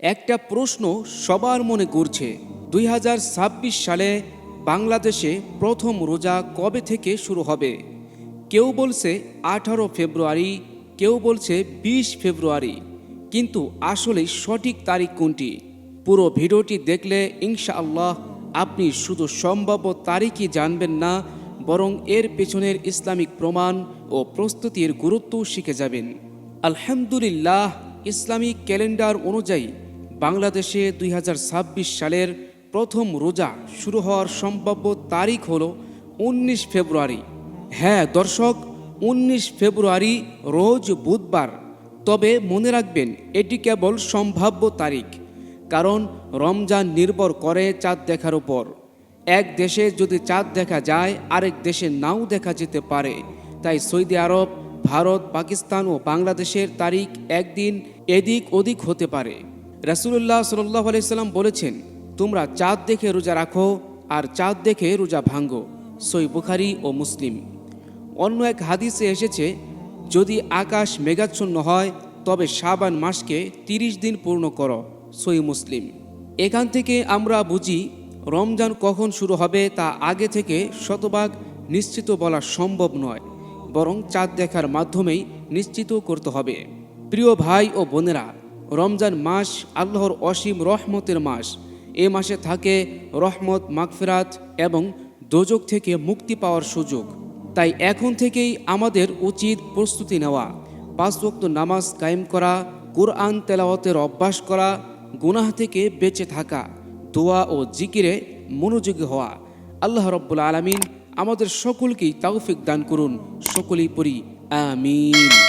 একটা প্রশ্ন সবার মনে করছে, দুই হাজার ছাব্বিশ সালে বাংলাদেশে প্রথম রোজা কবে থেকে শুরু হবে? কেউ বলছে আঠারো ফেব্রুয়ারি, কেউ বলছে বিশ ফেব্রুয়ারি, কিন্তু আসলে সঠিক তারিখ কোনটি? পুরো ভিডিওটি দেখলে ইনশাআল্লাহ আপনি শুধু সম্ভাব্য তারিখই জানবেন না, বরং এর পেছনের ইসলামিক প্রমাণ ও প্রস্তুতির গুরুত্ব শিখে যাবেন। আলহামদুলিল্লাহ, ইসলামিক ক্যালেন্ডার অনুযায়ী বাংলাদেশে দুই হাজার ছাব্বিশ সালের প্রথম রোজা শুরু হওয়ার সম্ভাব্য তারিখ হল উনিশ ফেব্রুয়ারি। হ্যাঁ দর্শক, উনিশ ফেব্রুয়ারি রোজ বুধবার। তবে মনে রাখবেন, এটি কেবল সম্ভাব্য তারিখ, কারণ রমজান নির্ভর করে চাঁদ দেখার উপর। এক দেশে যদি চাঁদ দেখা যায়, আরেক দেশে নাও দেখা যেতে পারে। তাই সৌদি আরব, ভারত, পাকিস্তান ও বাংলাদেশের তারিখ একদিন এদিক ওদিক হতে পারে। রাসুল্লাহ সাল্লাহ আলাইসাল্লাম বলেছেন, তোমরা চাঁদ দেখে রোজা রাখো আর চাঁদ দেখে রোজা ভাঙ্গো সই বুখারি ও মুসলিম। অন্য এক হাদিসে এসেছে, যদি আকাশ মেঘাচ্ছন্ন হয়, তবে শাবান মাসকে তিরিশ দিন পূর্ণ করো। সই মুসলিম। এখান থেকে আমরা বুঝি, রমজান কখন শুরু হবে তা আগে থেকে শতভাগ নিশ্চিত বলা সম্ভব নয়, বরং চাঁদ দেখার মাধ্যমেই নিশ্চিত করতে হবে। প্রিয় ভাই ও বোনেরা রমজান মাস আল্লাহর অসীম রহমতের মাস। এ মাসে থাকে রহমত, মাগফিরাত এবং দোজক থেকে মুক্তি পাওয়ার সুযোগ। তাই এখন থেকেই আমাদের উচিত প্রস্তুতি নেওয়া। পাঁচ ওয়াক্ত নামাজ কায়েম করা, কোরআন তেলাওয়াতের অভ্যাস করা, গুনাহ থেকে বেঁচে থাকা, দোয়া ও জিকিরে মনোযোগী হওয়া। আল্লাহ রব্বুল আলমিন আমাদের সকলকেই তাওফিক দান করুন। সকলেই পড়ি, আমিন।